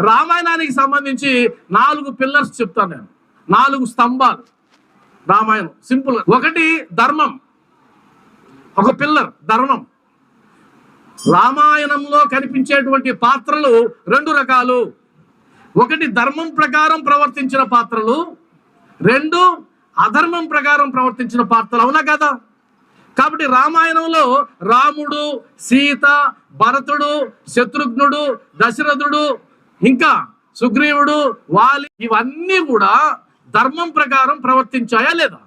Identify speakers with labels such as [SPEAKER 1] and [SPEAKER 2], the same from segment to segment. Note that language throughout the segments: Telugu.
[SPEAKER 1] రామాయణానికి సంబంధించి నాలుగు పిల్లర్స్ చెప్తాను నేను. నాలుగు స్తంభాలు. రామాయణం సింపుల్ ఒకటి ధర్మం. ఒక పిల్లర్ ధర్మం. రామాయణంలో కనిపించేటువంటి పాత్రలు రెండు రకాలు. ఒకటి ధర్మం ప్రకారం ప్రవర్తించిన పాత్రలు. రెండు అధర్మం ప్రకారం ప్రవర్తించిన పాత్రలు. అవునా కదా? కాబట్టి రామాయణంలో రాముడు సీత భరతుడు శత్రుఘ్నుడు దశరథుడు ఇంకా సుగ్రీవుడు వాలి ఇవన్నీ కూడా ధర్మం ప్రకారం ప్రవర్తించాయా లేదా?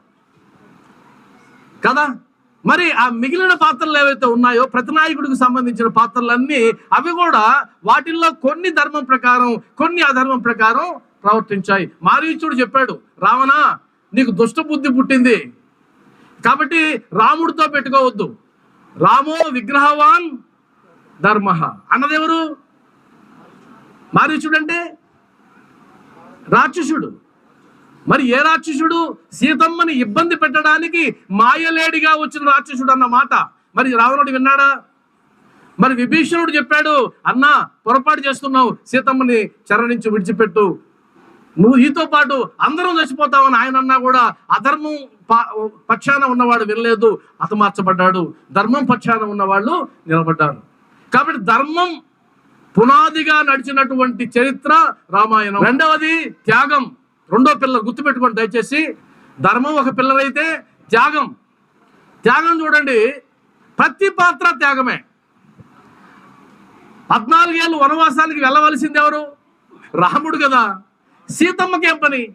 [SPEAKER 1] కదా? మరి ఆ మిగిలిన పాత్రలు ఏవైతే ఉన్నాయో ప్రతినాయకుడికి సంబంధించిన పాత్రలన్నీ అవి కూడా వాటిల్లో కొన్ని ధర్మం ప్రకారం కొన్ని అధర్మం ప్రకారం ప్రవర్తించాయి. మారీచుడు చెప్పాడు రావణ నీకు దుష్టబుద్ధి పుట్టింది. కాబట్టి రాముడితో పెట్టుకోవద్దు. రామో విగ్రహవాన్ ధర్మ. అన్నదెవరు మారీచుడు అంటే రాక్షసుడు. మరి ఏ రాక్షసుడు? సీతమ్మని ఇబ్బంది పెట్టడానికి మాయలేడిగా వచ్చిన రాక్షసుడు అన్న మాట. మరి రావణుడు విన్నాడా? మరి విభీషణుడు చెప్పాడు అన్నా పొరపాటు చేస్తున్నావు. సీతమ్మని చెర నుంచి విడిచిపెట్టు. నువ్వు ఈతో పాటు అందరం చచ్చిపోతావని ఆయన అన్నా కూడా అధర్మం పా- పక్షాన ఉన్నవాడు వినలేదు అతమార్చబడ్డాడు. ధర్మం పక్షాన ఉన్నవాళ్ళు నిలబడ్డారు. కాబట్టి ధర్మం పునాదిగా నడిచినటువంటి చరిత్ర రామాయణం. రెండవది త్యాగం. రెండో పిల్లలు గుర్తుపెట్టుకోండి దయచేసి. ధర్మం ఒక పిల్లర్ అయితే త్యాగం. త్యాగం చూడండి. ప్రతి పాత్ర త్యాగమే. పద్నాలుగేళ్ళు వనవాసానికి వెళ్ళవలసింది ఎవరు? రాముడు కదా. సీతమ్మకి ఏం పని?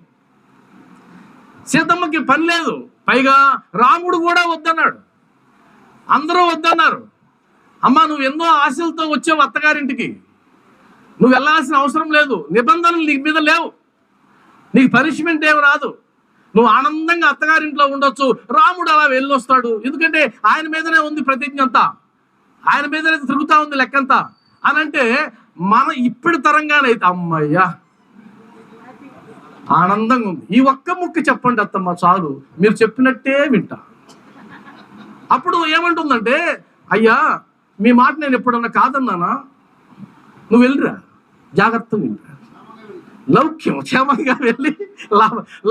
[SPEAKER 1] సీతమ్మకి పని లేదు. పైగా రాముడు కూడా వద్దన్నాడు. అందరూ వద్దన్నారు. అమ్మా నువ్వు ఎన్నో ఆశలతో వచ్చావు అత్తగారింటికి. నువ్వు వెళ్ళాల్సిన అవసరం లేదు. నిబంధనలు నీ మీద లేవు. నీకు పనిష్మెంట్ ఏమి రాదు. నువ్వు ఆనందంగా అత్తగారింట్లో ఉండొచ్చు. రాముడు అలా వెళ్ళొస్తాడు. ఎందుకంటే ఆయన మీదనే ఉంది ప్రతిజ్ఞ అంతా. ఆయన మీదనే తిరుగుతా ఉంది లెక్కంతా. అని అంటే మన ఇప్పటి తరంగానైతే అమ్మయ్యా. ఆనందంగా ఉంది. ఈ ఒక్క ముక్క చెప్పండి అత్తమ్మ చాలు. మీరు చెప్పినట్టే వింటా. అప్పుడు ఏమంటుందంటే అయ్యా మీ మాట నేను ఎప్పుడన్నా కాదన్నానా? నువ్వు వెళ్ళిరా. జాగ్రత్తగా వెళ్ళిరా లౌక్యం క్షేమంగా వెళ్ళి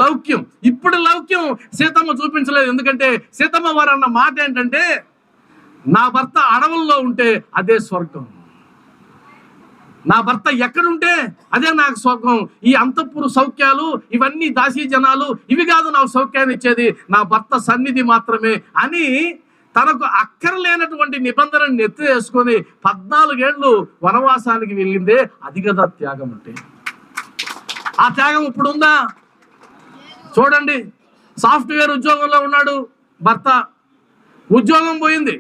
[SPEAKER 1] లౌక్యం. ఇప్పుడు లౌక్యం సీతమ్మ చూపించలేదు. ఎందుకంటే సీతమ్మ వారు అన్న మాట ఏంటంటే నా భర్త అడవుల్లో ఉంటే అదే స్వర్గం. నా భర్త ఎక్కడుంటే అదే నాకు స్వర్గం. ఈ అంతఃపురు సౌఖ్యాలు ఇవన్నీ దాసీ జనాలు ఇవి కాదు నాకు సౌఖ్యాన్ని ఇచ్చేది నా భర్త సన్నిధి మాత్రమే అని తనకు అక్కరలేనటువంటి నిబంధనను నెత్తి వేసుకొని పద్నాలుగేళ్ళు వనవాసానికి వెళ్ళిందే అది కదా త్యాగం అంటే. ఆ త్యాగం ఇప్పుడు ఉందా చూడండి సాఫ్ట్వేర్ ఉద్యోగంలో ఉన్నాడు భర్త. ఉద్యోగం పోయింది.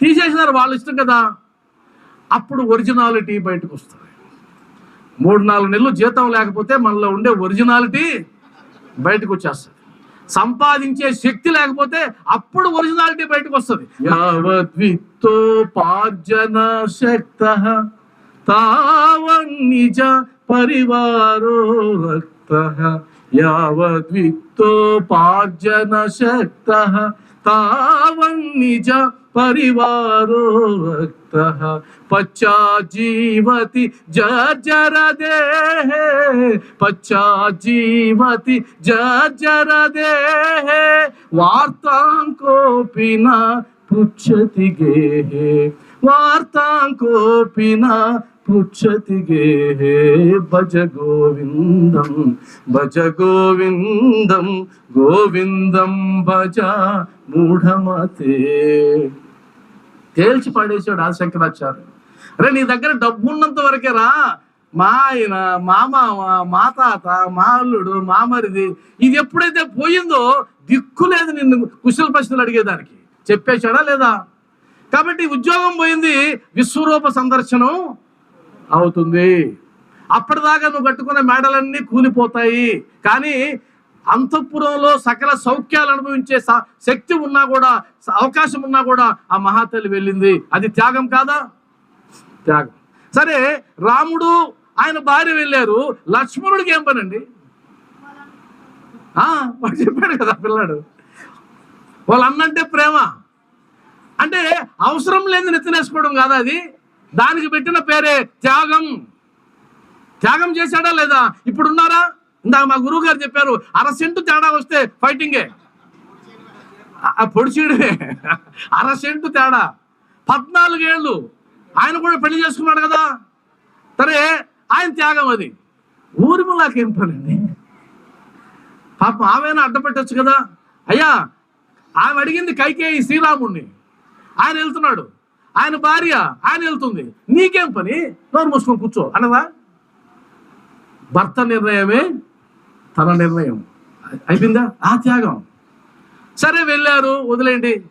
[SPEAKER 1] తీసేసినారు వాళ్ళ ఇష్టం కదా. అప్పుడు ఒరిజినాలిటీ బయటకు వస్తుంది. మూడు నాలుగు నెలలు జీతం లేకపోతే మనలో ఉండే ఒరిజినాలిటీ బయటకు వచ్చేస్తుంది. సంపాదించే శక్తి లేకపోతే అప్పుడు ఒరిజినాలిటీ బయటకు వస్తుంది. యావద్విత్తోపార్జన శక్త తావన్నిజ పరివారో రక్త యావద్విత్తోపార్జన శక్త తావన్నిజ పరివారో రక్త పశ్చాజీవతి జర్జర దేహే పశ్చాజీవతి జర్జర దేహే వార్తాంకోపి న పృచ్చతి గేహే వార్తాంకోపి న పృచ్చతి గేహే భజ గోవిందం భజ గోవిందం గోవిందం భజ మూఢమతే. తేల్చి పడేసాడు ఆ శంకరాచార్య. అరే నీ దగ్గర డబ్బు ఉన్నంత వరకే రా. మా ఆయన మా మామ మా తాత మా అల్లుడు మా మరిది ఇది ఎప్పుడైతే పోయిందో దిక్కు లేదు నిన్ను కుశల ప్రశ్నలు అడిగేదానికి. చెప్పేశాడా లేదా? కాబట్టి ఉద్యోగం పోయింది విశ్వరూప సందర్శనం అవుతుంది. అప్పటిదాకా నువ్వు కట్టుకున్న మేడలన్నీ కూలిపోతాయి. కానీ అంతఃపురంలో సకల సౌఖ్యాలు అనుభవించే స- శక్తి ఉన్నా కూడా అవకాశం ఉన్నా కూడా ఆ మహాతల్లి వెళ్ళింది. అది త్యాగం కాదా? త్యాగం. సరే రాముడు ఆయన భార్య వెళ్ళారు. లక్ష్మణుడికి ఏం పనండి? వాడు చెప్పాడు కదా పిల్లాడు. వాళ్ళ అన్నంటే ప్రేమ. అంటే అవసరం లేని నెత్తినేసుకోవడం కాదా అది? దానికి పెట్టిన పేరే త్యాగం. త్యాగం చేశాడా లేదా? ఇప్పుడు ఉన్నారా ఇందాక మా గురువు గారు చెప్పారు అర సెంటు తేడా వస్తే ఫైటింగే ఆ- పొడిచీడే. అర సెంటు తేడా. పద్నాలుగేళ్ళు ఆయన కూడా పెళ్ళి చేసుకున్నాడు కదా. సరే ఆయన త్యాగం అది. ఊరిమలాకేం పనండి? పాపం ఆమెను అడ్డపెట్టచ్చు కదా. అయ్యా ఆమె అడిగింది కైకేయి శ్రీరాముణ్ణి. ఆయన వెళ్తున్నాడు. ఆయన భార్య ఆయన వెళ్తుంది. నీకేం పని? నోరు మూసుకొని కూర్చో అనదా భర్త నిర్ణయమే. తన నిర్ణయం. అయిపోయిందా? ఆ త్యాగం. సరే వెళ్ళారు. వదిలేండి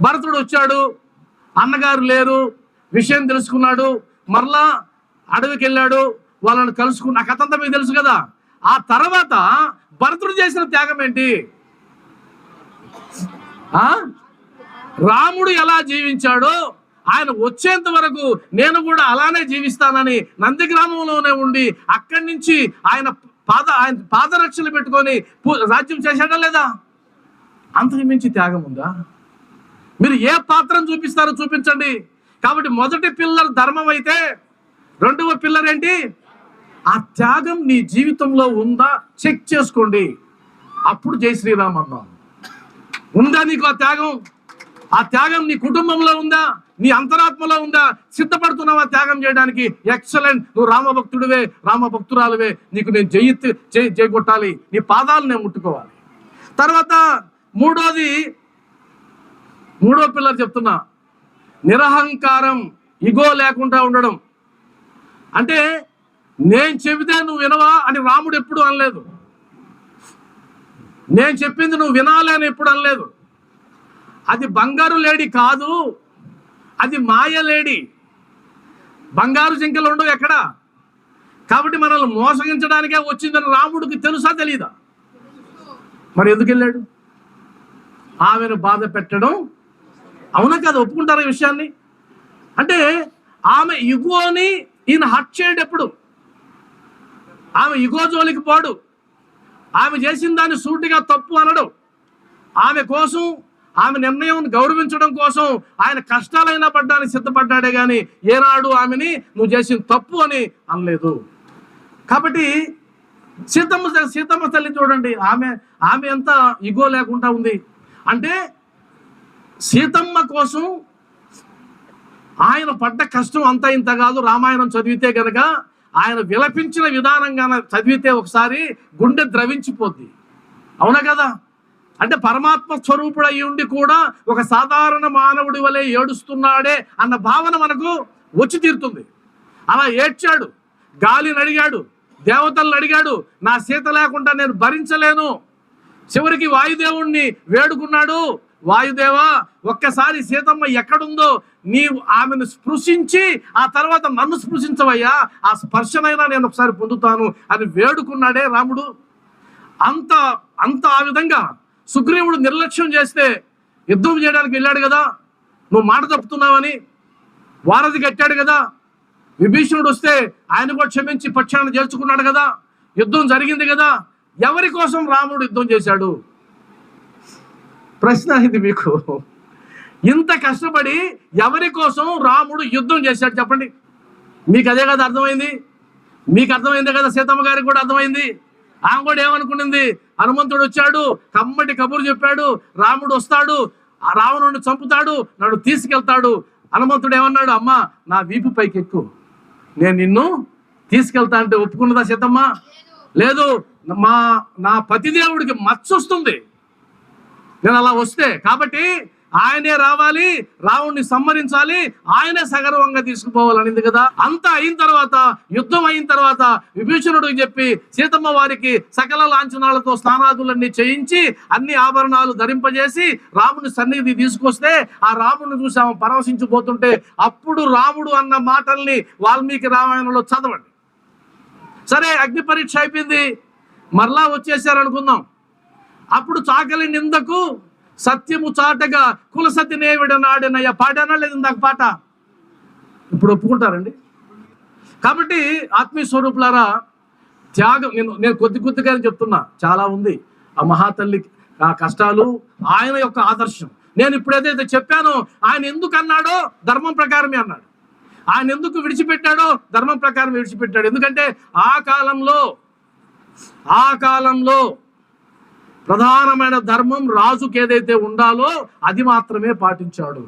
[SPEAKER 1] భరతుడు వచ్చాడు. అన్నగారు లేరు. విషయం తెలుసుకున్నాడు. మరలా అడవికి వెళ్ళాడు. వాళ్ళని కలుసుకున్న ఆ కథ అంతా మీకు తెలుసు కదా. ఆ తర్వాత భరతుడు చేసిన త్యాగం ఏంటి? రాముడు ఎలా జీవించాడో ఆయన వచ్చేంత వరకు నేను కూడా అలానే జీవిస్తానని నందిగ్రామంలోనే ఉండి అక్కడి నుంచి ఆయన పాద ఆయన పాదరక్షలు పెట్టుకొని రాజ్యం చేశాడా లేదా? అంతకు మించి త్యాగం ఉందా? మీరు ఏ పాత్రను చూపిస్తారో చూపించండి. కాబట్టి మొదటి పిల్లర్ ధర్మం అయితే రెండవ పిల్లర్ ఏంటి? ఆ త్యాగం నీ జీవితంలో ఉందా? చెక్ చేసుకోండి. అప్పుడు జై శ్రీరామ్ అన్నాం ఉందా నీకు ఆ త్యాగం? ఆ త్యాగం నీ కుటుంబంలో ఉందా? నీ అంతరాత్మలో ఉందా? సిద్ధపడుతున్నావా త్యాగం చేయడానికి? ఎక్సలెంట్ నువ్వు రామభక్తుడివే రామభక్తురాలువే. నీకు నేను జయి జై నీ పాదాలు నేను ముట్టుకోవాలి. తర్వాత మూడోది మూడో పిల్లలు చెప్తున్నా. నిరహంకారం ఇగో లేకుండా ఉండడం. అంటే నేను చెబితే నువ్వు వినవా అని రాముడు ఎప్పుడు అనలేదు. నేను చెప్పింది నువ్వు వినాలి అని ఎప్పుడు అనలేదు. అది బంగారు లేడి కాదు. అది మాయలేడి. బంగారు జింకలు ఉండవు ఎక్కడ? కాబట్టి మనల్ని మోసగించడానికే వచ్చిందని రాముడికి తెలుసా తెలీదా? మరి ఎందుకు వెళ్ళాడు? ఆమెను బాధ పెట్టడం. అవునా కదా? ఒప్పుకుంటారా ఈ విషయాన్ని? అంటే ఆమె ఇగోని ఈయన హట్ చేయడప్పుడు ఆమె ఇగో జోలికి పోడు. ఆమె చేసిన దాన్ని సూటిగా తప్పు అనడు. ఆమె కోసం ఆమె నిర్ణయం గౌరవించడం కోసం ఆయన కష్టాలైనా పడ్డానికి సిద్ధపడ్డాడే కానీ ఏనాడు ఆమెని నువ్వు చేసిన తప్పు అని అనలేదు. కాబట్టి సీతమ్మ సీతమ్మ తల్లి చూడండి ఆమె ఆమె ఎంత ఇగో లేకుండా ఉంది. అంటే సీతమ్మ కోసం ఆయన పడ్డ కష్టం అంతా ఇంత కాదు. రామాయణం చదివితే గనక ఆయన విలపించిన విధానంగా చదివితే ఒకసారి గుండె ద్రవించిపోద్ది. అవునా కదా? అంటే పరమాత్మ స్వరూపుడు అయ్యుండి ఉండి కూడా ఒక సాధారణ మానవుడి వలె ఏడుస్తున్నాడే అన్న భావన మనకు వచ్చి తీరుతుంది. అలా ఏడ్చాడు గాలిని అడిగాడు దేవతలను అడిగాడు నా సీత లేకుండా నేను భరించలేను. చివరికి వాయుదేవుణ్ణి వేడుకున్నాడు. వాయుదేవా ఒక్కసారి సీతమ్మ ఎక్కడుందో నీవు ఆమెను స్పృశించి ఆ తర్వాత నన్ను స్పృశించవయ్యా ఆ స్పర్శనైనా నేను ఒకసారి పొందుతాను అని వేడుకున్నాడే రాముడు. అంత అంత ఆ విధంగా సుగ్రీవుడు నిర్లక్ష్యం చేస్తే యుద్ధం చేయడానికి వెళ్ళాడు కదా నువ్వు మాట తప్పుతున్నావని వారధి కట్టాడు కదా విభీషణుడు వస్తే ఆయన కూడా క్షమించి పక్షాన్ని చేర్చుకున్నాడు కదా యుద్ధం జరిగింది కదా ఎవరి కోసం రాముడు యుద్ధం చేశాడు? ప్రశ్న ఇది మీకు. ఇంత కష్టపడి ఎవరి కోసం రాముడు యుద్ధం చేశాడు చెప్పండి. మీకు అదే కదా అర్థమైంది? మీకు అర్థమైంది కదా సీతమ్మ గారికి కూడా అర్థమైంది? ఆమె కూడా ఏమనుకునింది? హనుమంతుడు వచ్చాడు కమ్మటి కబురు చెప్పాడు రాముడు వస్తాడు ఆ రావణుడిని చంపుతాడు నన్ను తీసుకెళ్తాడు. హనుమంతుడు ఏమన్నాడు? అమ్మా నా వీపు పైకి ఎక్కువ నేను నిన్ను తీసుకెళ్తా అంటే ఒప్పుకున్నదా సీతమ్మ? లేదు. మా నా పతిదేవుడికి మచ్చొస్తుంది. నేను అలా వస్తే కాబట్టి ఆయనే రావాలి రావుణ్ణి సంహరించాలి ఆయనే సగర్వంగా తీసుకుపోవాలనింది కదా. అంతా అయిన తర్వాత యుద్ధం అయిన తర్వాత విభీషణుడికి చెప్పి సీతమ్మ వారికి సకల లాంఛనాలతో స్నానాదులన్నీ చేయించి అన్ని ఆభరణాలు ధరింపజేసి రాముని సన్నిధి తీసుకొస్తే ఆ రాముని చూసి ఆమె పరవశించిపోతుంటే అప్పుడు రాముడు అన్న మాటల్ని వాల్మీకి రామాయణంలో చదవండి. సరే అగ్ని పరీక్ష అయిపోయింది. మరలా వచ్చేసారు అనుకుందాం అప్పుడు చాకలి నిందకు సత్యము చాటగా కులసతి నేవిడ నాడినయ్య పాడానా లేదు ఇందాక పాట? ఇప్పుడు ఒప్పుకుంటారండి. కాబట్టి ఆత్మీయ స్వరూపులారా త్యాగం నేను నేను కొద్ది కొద్దిగా చెప్తున్నా చాలా ఉంది. ఆ మహాతల్లి ఆ కష్టాలు ఆయన యొక్క ఆదర్శం. నేను ఇప్పుడు ఏదైతే చెప్పానో ఆయన ఎందుకు అన్నాడో ధర్మం ప్రకారమే అన్నాడు. ఆయన ఎందుకు విడిచిపెట్టాడో ధర్మం ప్రకారం విడిచిపెట్టాడు. ఎందుకంటే ఆ కాలంలో ఆ కాలంలో ప్రధానమైన ధర్మం రాజుకి ఏదైతే ఉండాలో అది మాత్రమే పాటించాడు.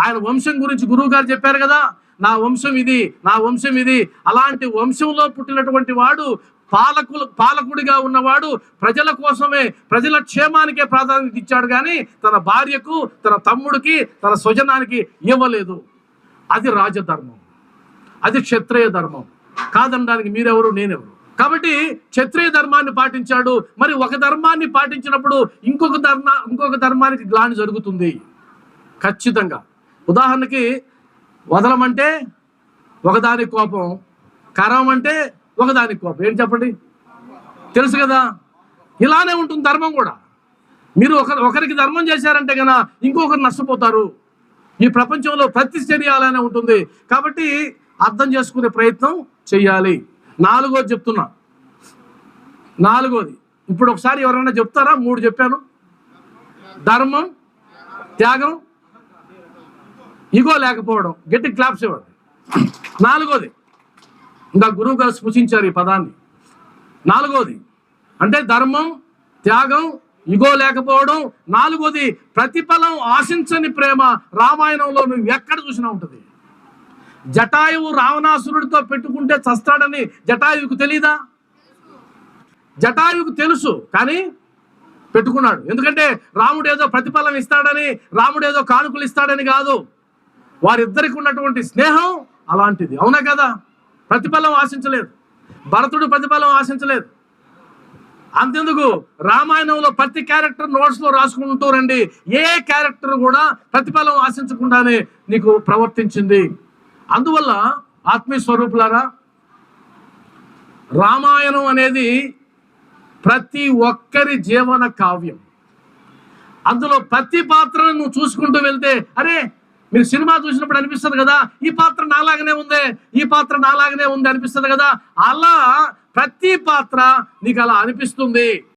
[SPEAKER 1] ఆయన వంశం గురించి గురువు గారు చెప్పారు కదా నా వంశం ఇది నా వంశం ఇది. అలాంటి వంశంలో పుట్టినటువంటి వాడు పాలకులు పాలకుడిగా ఉన్నవాడు ప్రజల కోసమే ప్రజల క్షేమానికే ప్రాధాన్యత ఇచ్చాడు కానీ తన భార్యకు తన తమ్ముడికి తన స్వజనానికి ఇవ్వలేదు. అది రాజధర్మం. అది క్షత్రియ ధర్మం. కాదనడానికి మీరెవరు నేనెవరు? కాబట్టి క్షత్రియ ధర్మాన్ని పాటించాడు. మరి ఒక ధర్మాన్ని పాటించినప్పుడు ఇంకొక ధర్మ ఇంకొక ధర్మానికి గ్లాని జరుగుతుంది. ఖచ్చితంగా. ఉదాహరణకి వదలమంటే ఒకదాని కోపం కరవమంటే ఒకదాని కోపం. ఏంటి చెప్పండి? తెలుసు కదా? ఇలానే ఉంటుంది ధర్మం కూడా. మీరు ఒక ఒకరికి ధర్మం చేశారంటే కదా ఇంకొకరు నష్టపోతారు. ఈ ప్రపంచంలో ప్రతి అలానే ఉంటుంది. కాబట్టి అర్థం చేసుకునే ప్రయత్నం చేయాలి. నాలుగోది చెప్తున్నా. నాలుగోది. ఇప్పుడు ఒకసారి ఎవరైనా చెప్తారా? మూడు చెప్పాను. ధర్మం త్యాగం ఇగో లేకపోవడం. గట్టి క్లాప్స్ ఇవ్వండి. నాలుగోది. ఇంకా గురువు గారు సూచించారు ఈ పదాన్ని. నాలుగోది. అంటే ధర్మం త్యాగం ఇగో లేకపోవడం. నాలుగోది ప్రతిఫలం ఆశించని ప్రేమ రామాయణంలో నువ్వు ఎక్కడ చూసినా ఉంటుంది? జటాయువు రావణాసురుడితో పెట్టుకుంటే చస్తాడని జటాయువుకు తెలీదా? జటాయువుకు తెలుసు కానీ పెట్టుకున్నాడు. ఎందుకంటే రాముడు ఏదో ప్రతిఫలం ఇస్తాడని రాముడు ఏదో కానుకలు ఇస్తాడని కాదు. వారిద్దరికి ఉన్నటువంటి స్నేహం అలాంటిది. అవునా కదా? ప్రతిఫలం ఆశించలేదు. భరతుడు ప్రతిఫలం ఆశించలేదు. అంతెందుకు? రామాయణంలో ప్రతి క్యారెక్టర్ నోట్స్లో రాసుకుంటూ రండి. ఏ క్యారెక్టర్ కూడా ప్రతిఫలం ఆశించకుండానే నీకు ప్రవర్తించింది. అందువల్ల ఆత్మీయ స్వరూపులారా రామాయణం అనేది ప్రతి ఒక్కరి జీవన కావ్యం. అందులో ప్రతి పాత్రను నువ్వు చూసుకుంటూ వెళ్తే అరే మీరు సినిమా చూసినప్పుడు అనిపిస్తుంది కదా ఈ పాత్ర నాలాగనే ఉంది ఈ పాత్ర నాలాగనే ఉంది అనిపిస్తుంది కదా అలా ప్రతి పాత్ర నీకు అలా అనిపిస్తుంది.